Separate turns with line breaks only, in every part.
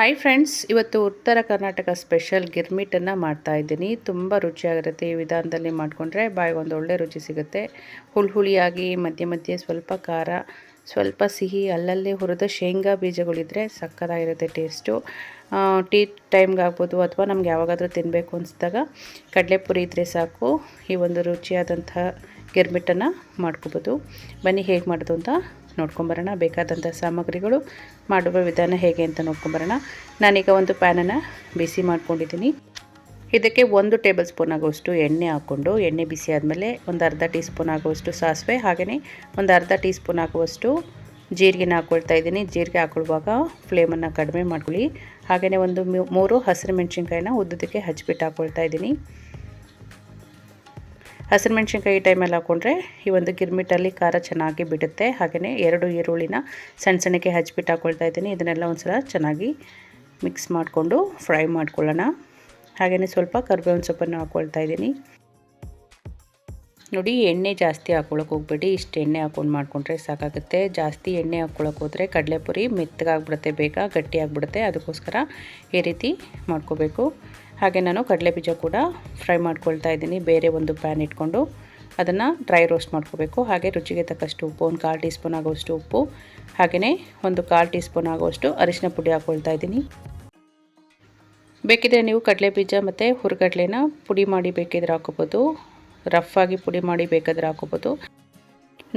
Hi friends ಇವತ್ತು ಉತ್ತರ Karnataka special ಗಿರ್ಮಿಟನ್ನು ಮಾಡ್ತಾ ಇದ್ದೀನಿ. ತುಂಬ ರುಚಿಯಾಗಿರುತ್ತೆ ಈ ವಿಧಾನದಲ್ಲಿ ಮಾಡಿಕೊಂಡ್ರೆ. ಬಾಯಿಗೆ ಒಂದು ಒಳ್ಳೆ ರುಚಿ ಸಿಗುತ್ತೆ. ಹುಳಿ ಹುಳಿಯಾಗಿ ಮಧ್ಯೆ ಮಧ್ಯೆ ಸ್ವಲ್ಪ ಖಾರ, ಸ್ವಲ್ಪ ಸಿಹಿ, ಅಲ್ಲಲ್ಲೇ ಹುರಿದ ಶೇಂಗಾ ಬೀಜಗಳಿದ್ರೆ ಸಕ್ಕತ್ತಾಗಿರುತ್ತೆ ಟೇಸ್ಟು ಟೀ ಟೈಮ್ಗೆ ಆಗ್ಬೋದು ಅಥವಾ ನಮ್ಗೆ ಯಾವಾಗಾದರೂ ತಿನ್ನಬೇಕು ಅನಿಸಿದಾಗ ಕಡಲೆಪುರಿ ಇದ್ದರೆ ಸಾಕು. ಈ ಒಂದು ರುಚಿಯಾದಂಥ ಗಿರ್ಮಿಟನ್ನು ಮಾಡ್ಕೋಬೋದು. ಬನ್ನಿ ಹೇಗೆ ಮಾಡೋದು ಅಂತ ನೋಡ್ಕೊಂಬರೋಣ. ಬೇಕಾದಂಥ ಸಾಮಗ್ರಿಗಳು ಮಾಡುವ ವಿಧಾನ ಹೇಗೆ ಅಂತ ನೋಡ್ಕೊಂಬರೋಣ. ನಾನೀಗ ಒಂದು ಪ್ಯಾನನ್ನು ಬಿಸಿ ಮಾಡ್ಕೊಂಡಿದ್ದೀನಿ. ಇದಕ್ಕೆ ಒಂದು ಟೇಬಲ್ ಸ್ಪೂನ್ ಆಗುವಷ್ಟು ಎಣ್ಣೆ ಹಾಕ್ಕೊಂಡು, ಎಣ್ಣೆ ಬಿಸಿ ಆದಮೇಲೆ ಒಂದು ಅರ್ಧ ಟೀ ಸ್ಪೂನ್ ಆಗುವಷ್ಟು ಸಾಸಿವೆ, ಹಾಗೆಯೇ ಒಂದು ಅರ್ಧ ಟೀ ಸ್ಪೂನ್ ಆಗುವಷ್ಟು ಜೀರಿಗೆನ ಹಾಕ್ಕೊಳ್ತಾ ಇದ್ದೀನಿ. ಜೀರಿಗೆ ಹಾಕೊಳ್ಳುವಾಗ ಫ್ಲೇಮನ್ನು ಕಡಿಮೆ ಮಾಡ್ಕೊಳ್ಳಿ. ಹಾಗೆಯೇ ಒಂದು ಮೂರು ಹಸಿರು ಮೆಣಸಿನ್ಕಾಯಿನ ಉದ್ದಕ್ಕೆ ಹಚ್ಬಿಟ್ಟು ಹಾಕ್ಕೊಳ್ತಾ ಇದ್ದೀನಿ. ಹಸಿರು ಮೆಣಸಿನ್ಕಾಯಿ ಟೈಮಲ್ಲಿ ಹಾಕ್ಕೊಂಡ್ರೆ ಈ ಒಂದು ಗಿರ್ಮಿಟಲ್ಲಿ ಖಾರ ಚೆನ್ನಾಗಿ ಬಿಡುತ್ತೆ. ಹಾಗೆಯೇ ಎರಡು ಈರುಳ್ಳಿನ ಸಣ್ಣ ಸಣ್ಣಕ್ಕೆ ಹಚ್ಚಿಬಿಟ್ಟು ಹಾಕ್ಕೊಳ್ತಾ ಇದ್ದೀನಿ. ಇದನ್ನೆಲ್ಲ ಒಂದು ಸಲ ಚೆನ್ನಾಗಿ ಮಿಕ್ಸ್ ಮಾಡಿಕೊಂಡು ಫ್ರೈ ಮಾಡ್ಕೊಳ್ಳೋಣ. ಹಾಗೆಯೇ ಸ್ವಲ್ಪ ಕರ್ಬೇವಿನ ಸೊಪ್ಪನ್ನು ಹಾಕ್ಕೊಳ್ತಾ ಇದ್ದೀನಿ. ನೋಡಿ, ಎಣ್ಣೆ ಜಾಸ್ತಿ ಹಾಕ್ಕೊಳಕ್ಕೆ ಹೋಗ್ಬೇಡಿ. ಇಷ್ಟು ಎಣ್ಣೆ ಹಾಕ್ಕೊಂಡು ಮಾಡಿಕೊಂಡ್ರೆ ಸಾಕಾಗುತ್ತೆ. ಜಾಸ್ತಿ ಎಣ್ಣೆ ಹಾಕ್ಕೊಳಕ್ಕೆ ಹೋದರೆ ಕಡಲೆಪುರಿ ಮೆತ್ತಗಾಗ್ಬಿಡುತ್ತೆ, ಬೇಗ ಗಟ್ಟಿಯಾಗ್ಬಿಡುತ್ತೆ. ಅದಕ್ಕೋಸ್ಕರ ಈ ರೀತಿ ಮಾಡ್ಕೋಬೇಕು. ಹಾಗೆ ನಾನು ಕಡಲೆ ಬೀಜ ಕೂಡ ಫ್ರೈ ಮಾಡ್ಕೊಳ್ತಾ ಇದ್ದೀನಿ. ಬೇರೆ ಒಂದು ಪ್ಯಾನ್ ಇಟ್ಕೊಂಡು ಅದನ್ನು ಡ್ರೈ ರೋಸ್ಟ್ ಮಾಡ್ಕೋಬೇಕು. ಹಾಗೆ ರುಚಿಗೆ ತಕ್ಕಷ್ಟು ಉಪ್ಪು, ಒಂದು ಕಾಲು ಟೀ ಸ್ಪೂನ್ ಆಗೋಷ್ಟು ಉಪ್ಪು ಹಾಗೆಯೇ ಒಂದು ಕಾಲು ಟೀ ಸ್ಪೂನ್ ಆಗೋಷ್ಟು ಅರಿಶಿನ ಪುಡಿ ಹಾಕ್ಕೊಳ್ತಾ ಇದ್ದೀನಿ. ಬೇಕಿದ್ರೆ ನೀವು ಕಡಲೆ ಬೀಜ ಮತ್ತು ಹುರ್ಗಡ್ಲೆನ ಪುಡಿ ಮಾಡಿ ಬೇಕಿದ್ರೆ ಹಾಕೋಬೋದು ರಫ್ ಆಗಿ ಪುಡಿ ಮಾಡಿ ಬೇಕಾದರೆ ಹಾಕೋಬೋದು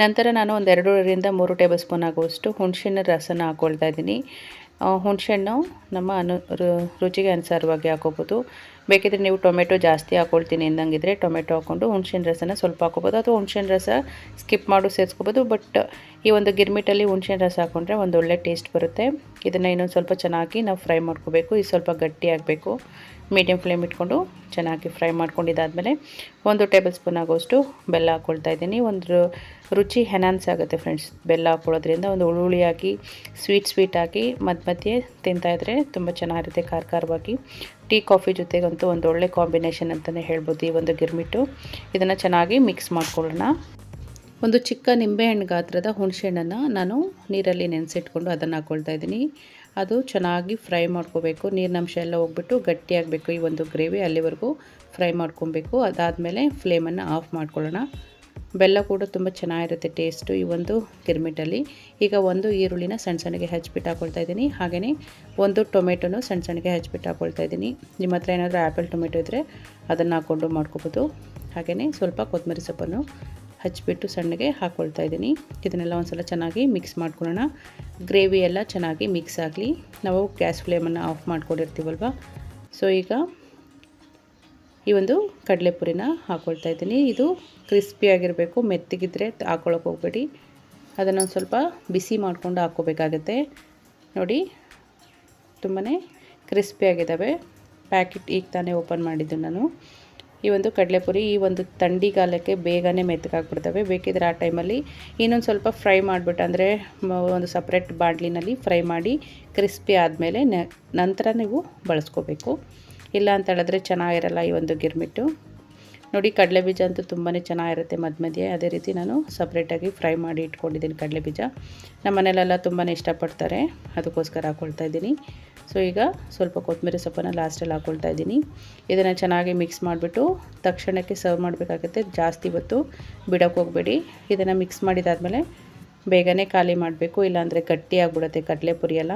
ನಂತರ ನಾನು ಒಂದು ಮೂರು ಟೇಬಲ್ ಸ್ಪೂನ್ ಆಗುವಷ್ಟು ಹುಣಸಿನ ರಸನ ಹಾಕ್ಕೊಳ್ತಾ ಇದ್ದೀನಿ. ಹುಣಸೆಹಣ್ಣು ನಮ್ಮ ಅನು ರುಚಿಗೆ ಅನುಸಾರವಾಗಿ ಹಾಕೋಬೋದು. ಬೇಕಿದ್ರೆ ನೀವು ಟೊಮೆಟೊ ಜಾಸ್ತಿ ಹಾಕೊಳ್ತೀನಿ ಎಂದಂಗಿದ್ರೆ ಟೊಮೆಟೊ ಹಾಕ್ಕೊಂಡು ಹುಣಸೆಹಣ್ಣು ರಸನ ಸ್ವಲ್ಪ ಹಾಕೋಬೋದು. ಅಥವಾ ಹುಣಸೆಹಣ್ಣು ರಸ ಸ್ಕಿಪ್ ಮಾಡು ಸೇರಿಸ್ಕೋಬೋದು. ಬಟ್ ಈ ಒಂದು ಗಿರ್ಮಿಟಲ್ಲಿ ಹುಣಸೆಹಣ್ಣು ರಸ ಹಾಕೊಂಡ್ರೆ ಒಂದು ಒಳ್ಳೆ ಟೇಸ್ಟ್ ಬರುತ್ತೆ. ಇದನ್ನು ಇನ್ನೊಂದು ಸ್ವಲ್ಪ ಚೆನ್ನಾಗಿ ನಾವು ಫ್ರೈ ಮಾಡ್ಕೋಬೇಕು. ಇದು ಸ್ವಲ್ಪ ಗಟ್ಟಿ ಆಗಬೇಕು ಮೀಡಿಯಮ್ ಫ್ಲೇಮ್ ಇಟ್ಕೊಂಡು ಚೆನ್ನಾಗಿ ಫ್ರೈ ಮಾಡ್ಕೊಂಡಿದ್ದಾದಮೇಲೆ ಒಂದು ಟೇಬಲ್ ಸ್ಪೂನ್ ಆಗೋಷ್ಟು ಬೆಲ್ಲ ಹಾಕ್ಕೊಳ್ತಾ ಇದ್ದೀನಿ. ಒಂದು ರುಚಿ ಹೆನಾನ್ಸ್ ಆಗುತ್ತೆ ಫ್ರೆಂಡ್ಸ್ ಬೆಲ್ಲ ಹಾಕ್ಕೊಳ್ಳೋದ್ರಿಂದ ಒಂದು ಹುಳುಳಿಯಾಗಿ ಸ್ವೀಟ್ ಸ್ವೀಟ್ ಹಾಕಿ ಮಧ್ಯ ಮಧ್ಯೆ ತಿಂತಾಯಿದ್ರೆ ತುಂಬ ಚೆನ್ನಾಗಿರುತ್ತೆ ಖಾರ ಖಾರವಾಗಿ ಟೀ, ಕಾಫಿ ಜೊತೆಗಂತೂ ಒಂದು ಒಳ್ಳೆ ಕಾಂಬಿನೇಷನ್ ಅಂತಲೇ ಹೇಳ್ಬೋದು ಈ ಒಂದು ಗಿರ್ಮಿಟ್ಟು. ಇದನ್ನು ಚೆನ್ನಾಗಿ ಮಿಕ್ಸ್ ಮಾಡ್ಕೊಳ್ಳೋಣ. ಒಂದು ಚಿಕ್ಕ ನಿಂಬೆಹಣ್ಣು ಗಾತ್ರದ ಹುಣಸೆಹಣ್ಣನ್ನು ನಾನು ನೀರಲ್ಲಿ ನೆನೆಸಿಟ್ಕೊಂಡು ಅದನ್ನು ಹಾಕ್ಕೊಳ್ತಾ ಇದ್ದೀನಿ. ಅದು ಚೆನ್ನಾಗಿ ಫ್ರೈ ಮಾಡ್ಕೋಬೇಕು. ನೀರಿನಂಶ ಎಲ್ಲ ಹೋಗ್ಬಿಟ್ಟು ಗಟ್ಟಿಯಾಗಬೇಕು ಈ ಒಂದು ಗ್ರೇವಿ ಅಲ್ಲಿವರೆಗೂ ಫ್ರೈ ಮಾಡ್ಕೊಬೇಕು. ಅದಾದಮೇಲೆ ಫ್ಲೇಮನ್ನು ಆಫ್ ಮಾಡ್ಕೊಳ್ಳೋಣ. ಬೆಲ್ಲ ಕೂಡ ತುಂಬ ಚೆನ್ನಾಗಿರುತ್ತೆ ಟೇಸ್ಟು ಈ ಒಂದು ಗಿರ್ಮಿಟಲ್ಲಿ. ಈಗ ಒಂದು ಈರುಳ್ಳಿನ ಸಣ್ಣ ಸಣ್ಣಗೆ ಹಚ್ಬಿಟ್ಟು ಹಾಕೊಳ್ತಾ ಇದ್ದೀನಿ. ಹಾಗೆಯೇ ಒಂದು ಟೊಮೆಟೊನು ಸಣ್ಣ ಸಣ್ಣಗೆ ಹಚ್ಬಿಟ್ಟು ಹಾಕೊಳ್ತಾ ಇದ್ದೀನಿ. ನಿಮ್ಮ ಹತ್ರ ಏನಾದರೂ ಆ್ಯಪಲ್ ಟೊಮೆಟೊ ಇದ್ದರೆ ಅದನ್ನು ಹಾಕ್ಕೊಂಡು ಮಾಡ್ಕೋಬೋದು. ಹಾಗೆಯೇ ಸ್ವಲ್ಪ ಕೊತ್ತಂಬರಿ ಸೊಪ್ಪನ್ನು ಹಚ್ಚಿಬಿಟ್ಟು ಸಣ್ಣಗೆ ಹಾಕ್ಕೊಳ್ತಾ ಇದ್ದೀನಿ. ಇದನ್ನೆಲ್ಲ ಒಂದು ಸಲ ಚೆನ್ನಾಗಿ ಮಿಕ್ಸ್ ಮಾಡ್ಕೊಳ್ಳೋಣ. ಗ್ರೇವಿ ಎಲ್ಲ ಚೆನ್ನಾಗಿ ಮಿಕ್ಸ್ ಆಗಲಿ. ನಾವು ಗ್ಯಾಸ್ ಫ್ಲೇಮನ್ನು ಆಫ್ ಮಾಡ್ಕೊಂಡಿರ್ತೀವಲ್ವ? ಸೊ ಈಗ ಈ ಒಂದು ಕಡಲೆಪುರಿನ ಹಾಕ್ಕೊಳ್ತಾ ಇದ್ದೀನಿ. ಇದು ಕ್ರಿಸ್ಪಿಯಾಗಿರಬೇಕು ಮೆತ್ತಗಿದ್ರೆ ಹಾಕ್ಕೊಳಕ್ಕೆ ಹೋಗ್ಬೇಡಿ. ಅದನ್ನು ಸ್ವಲ್ಪ ಬಿಸಿ ಮಾಡಿಕೊಂಡು ಹಾಕ್ಕೋಬೇಕಾಗತ್ತೆ. ನೋಡಿ ತುಂಬಾ ಕ್ರಿಸ್ಪಿಯಾಗಿದ್ದಾವೆ ಪ್ಯಾಕೆಟ್ ಈಗ ತಾನೇ ಓಪನ್ ಮಾಡಿದ್ದು ನಾನು. ಈ ಒಂದು ಕಡಲೆಪುರಿ ಈ ಒಂದು ಥಂಡಿಗಾಲಕ್ಕೆ ಬೇಗನೆ ಮೆತ್ತಗಾಗ್ಬಿಡ್ತವೆ. ಬೇಕಿದ್ರೆ ಆ ಟೈಮಲ್ಲಿ ಇನ್ನೊಂದು ಸ್ವಲ್ಪ ಫ್ರೈ ಮಾಡಿಬಿಟ್ಟು, ಅಂದರೆ ಒಂದು ಸಪ್ರೇಟ್ ಬಾಂಡ್ಲಿನಲ್ಲಿ ಫ್ರೈ ಮಾಡಿ ಕ್ರಿಸ್ಪಿ ಆದಮೇಲೆ ನಂತರ ನೀವು ಬಳಸ್ಕೋಬೇಕು. ಇಲ್ಲ ಅಂತ ಹೇಳಿದ್ರೆ ಚೆನ್ನಾಗಿರಲ್ಲ ಈ ಒಂದು ಗಿರ್ಮಿಟ್ಟು. ನೋಡಿ, ಕಡಲೆ ಬೀಜ ಅಂತೂ ತುಂಬಾ ಚೆನ್ನಾಗಿರುತ್ತೆ ಮಧ್ಯ ಮಧ್ಯೆ ಅದೇ ರೀತಿ ನಾನು ಸಪ್ರೇಟಾಗಿ ಫ್ರೈ ಮಾಡಿ ಇಟ್ಕೊಂಡಿದ್ದೀನಿ ಕಡಲೆ ಬೀಜ. ನಮ್ಮ ಮನೇಲೆಲ್ಲ ತುಂಬಾ ಇಷ್ಟಪಡ್ತಾರೆ. ಅದಕ್ಕೋಸ್ಕರ ಹಾಕ್ಕೊಳ್ತಾ ಇದ್ದೀನಿ. ಸೊ ಈಗ ಸ್ವಲ್ಪ ಕೊತ್ತಂಬರಿ ಸೊಪ್ಪನ್ನು ಲಾಸ್ಟಲ್ಲಿ ಹಾಕ್ಕೊಳ್ತಾ ಇದ್ದೀನಿ. ಇದನ್ನು ಚೆನ್ನಾಗಿ ಮಿಕ್ಸ್ ಮಾಡಿಬಿಟ್ಟು ತಕ್ಷಣಕ್ಕೆ ಸರ್ವ್ ಮಾಡಬೇಕಾಗುತ್ತೆ. ಜಾಸ್ತಿ ಹೊತ್ತು ಬಿಡೋಕ್ಕೆ ಹೋಗಬೇಡಿ. ಇದನ್ನು ಮಿಕ್ಸ್ ಮಾಡಿದಾದಮೇಲೆ ಬೇಗನೆ ಖಾಲಿ ಮಾಡಬೇಕು. ಇಲ್ಲಾಂದರೆ ಗಟ್ಟಿಯಾಗ್ಬಿಡುತ್ತೆ ಕಡಲೆಪುರಿ ಎಲ್ಲ.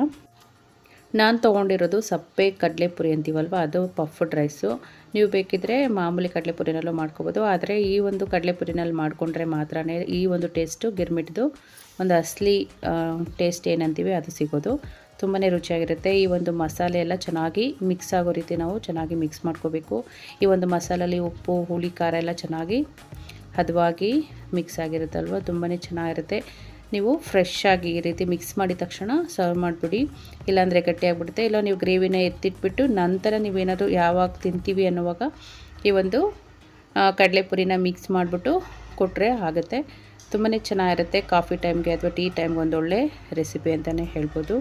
ನಾನು ತೊಗೊಂಡಿರೋದು ಸಪ್ಪೆ ಕಡಲೆಪುರಿ ಅಂತೀವಲ್ವ? ಅದು ಪಫ್ಡ್ ರೈಸು ನೀವು ಬೇಕಿದ್ದರೆ ಮಾಮೂಲಿ ಕಡಲೆಪುರಿನಲ್ಲೂ ಮಾಡ್ಕೋಬೋದು. ಆದರೆ ಈ ಒಂದು ಕಡಲೆಪುರಿನಲ್ಲಿ ಮಾಡಿಕೊಂಡ್ರೆ ಮಾತ್ರ ಈ ಒಂದು ಟೇಸ್ಟು ಗಿರ್ಮಿಟ್ದು ಒಂದು ಅಸಲಿ ಟೇಸ್ಟ್ ಏನಂತೀವಿ ಅದು ಸಿಗೋದು. ತುಂಬಾ ರುಚಿಯಾಗಿರುತ್ತೆ. ಈ ಒಂದು ಮಸಾಲೆ ಎಲ್ಲ ಚೆನ್ನಾಗಿ ಮಿಕ್ಸ್ ಆಗೋ ರೀತಿ ನಾವು ಚೆನ್ನಾಗಿ ಮಿಕ್ಸ್ ಮಾಡ್ಕೋಬೇಕು. ಈ ಒಂದು ಮಸಾಲಲ್ಲಿ ಉಪ್ಪು, ಹುಳಿ, ಖಾರ ಎಲ್ಲ ಚೆನ್ನಾಗಿ ಹದವಾಗಿ ಮಿಕ್ಸ್ ಆಗಿರುತ್ತಲ್ವ? ತುಂಬಾ ಚೆನ್ನಾಗಿರುತ್ತೆ. ನೀವು ಫ್ರೆಶ್ ಆಗಿ ಈ ರೀತಿ ಮಿಕ್ಸ್ ಮಾಡಿದ ತಕ್ಷಣ ಸರ್ವ್ ಮಾಡಿಬಿಡಿ. ಇಲ್ಲಾಂದರೆ ಗಟ್ಟಿಯಾಗಿಬಿಡುತ್ತೆ ಇಲ್ಲ, ನೀವು ಗ್ರೇವಿನ ಎತ್ತಿಟ್ಬಿಟ್ಟು ನಂತರ ನೀವೇನಾದರೂ ಯಾವಾಗ ತಿಂತೀವಿ ಅನ್ನುವಾಗ ಈ ಒಂದು ಕಡಲೆಪುರಿನ ಮಿಕ್ಸ್ ಮಾಡಿಬಿಟ್ಟು ಕೊಟ್ಟರೆ ಆಗುತ್ತೆ. ತುಂಬಾ ಚೆನ್ನಾಗಿರುತ್ತೆ. ಕಾಫಿ ಟೈಮ್ಗೆ ಅಥವಾ ಟೀ ಟೈಮ್ಗೆ ಒಂದೊಳ್ಳೆ ರೆಸಿಪಿ ಅಂತಲೇ ಹೇಳ್ಬೋದು.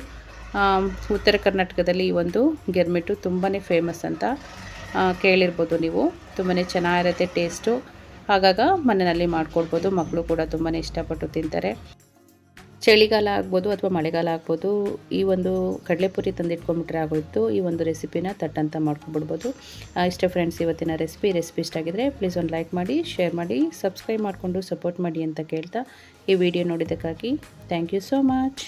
ಉತ್ತರ ಕರ್ನಾಟಕದಲ್ಲಿ ಈ ಒಂದು ಗಿರ್ಮಿಟ್ಟು ತುಂಬಾ ಫೇಮಸ್ ಅಂತ ಕೇಳಿರ್ಬೋದು ನೀವು. ತುಂಬಾ ಚೆನ್ನಾಗಿರುತ್ತೆ ಟೇಸ್ಟು ಆಗಾಗ ಮನೆಯಲ್ಲಿ ಮಾಡ್ಕೊಡ್ಬೋದು ಮಕ್ಕಳು ಕೂಡ ತುಂಬಾ ಇಷ್ಟಪಟ್ಟು ತಿಂತಾರೆ. ಚಳಿಗಾಲ ಆಗ್ಬೋದು ಅಥವಾ ಮಳೆಗಾಲ ಆಗ್ಬೋದು, ಈ ಒಂದು ಕಡಲೆಪುರಿ ತಂದಿಟ್ಕೊಂಬಿಟ್ರೆ ಆಗೋಯ್ತು. ಈ ಒಂದು ರೆಸಿಪಿನ ತಟ್ಟಂತ ಮಾಡ್ಕೊಬಿಡ್ಬೋದು ಇಷ್ಟೇ ಫ್ರೆಂಡ್ಸ್ ಇವತ್ತಿನ ರೆಸಿಪಿ ರೆಸಿಪಿ ಇಷ್ಟ ಆಗಿದ್ರೆ ಪ್ಲೀಸ್ ಒಂದು ಲೈಕ್ ಮಾಡಿ ಶೇರ್ ಮಾಡಿ ಸಬ್ಸ್ಕ್ರೈಬ್ ಮಾಡಿಕೊಂಡು ಸಪೋರ್ಟ್ ಮಾಡಿ ಅಂತ ಕೇಳ್ತಾ ಈ video ನೋಡಿದ್ದಕ್ಕಾಗಿ. Thank you so much